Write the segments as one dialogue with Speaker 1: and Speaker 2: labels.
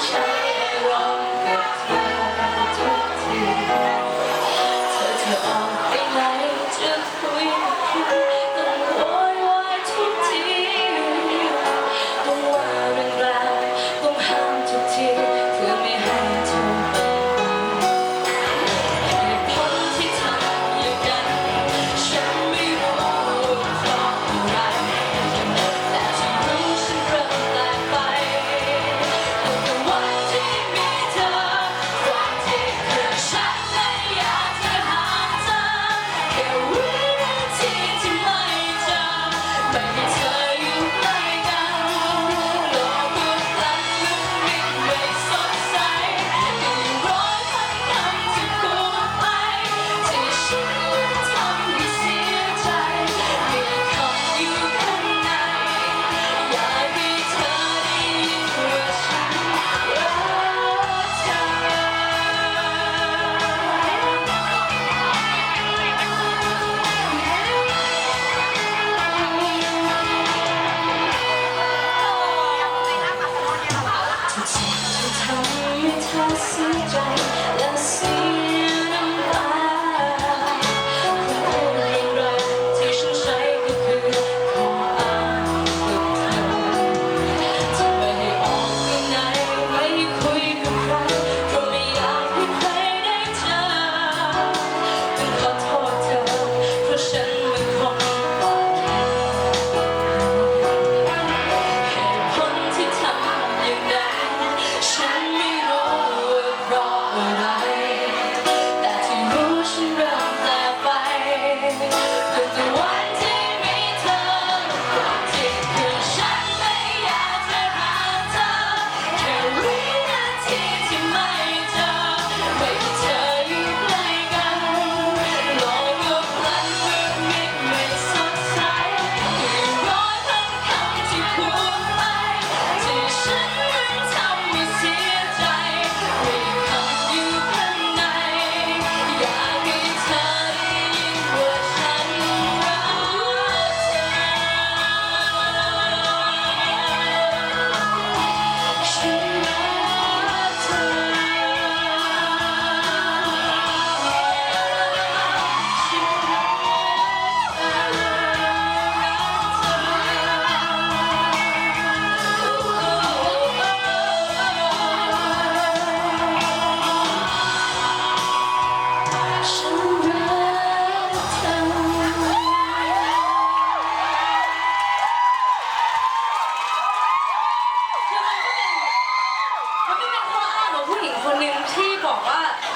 Speaker 1: Thank you. just me, dream.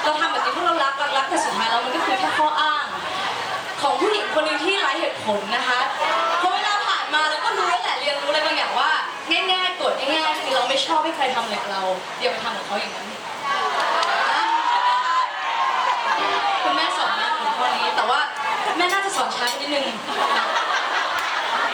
Speaker 1: เราทำแบบนี้เพราะเรารักรักแต่สุดท้ายแล้วมันก็คือแค่ข้ออ้าง ของผู้หญิงคนหนึ่งที่ไร้เหตุผลนะคะเพราะเวลาผ่านมาเราก็รู้แหละเรียนรู้อะไรบางอย่างว่าง่ายๆกดง่ายๆคือเราไม่ชอบให้ใครทำอะไรกับเราอยวไปทำกับเขาอย่างนั้นคุณแม่สอนมาถึงข้อนี้แต่ว่าแม่น่าจะสอนช้านิดนึง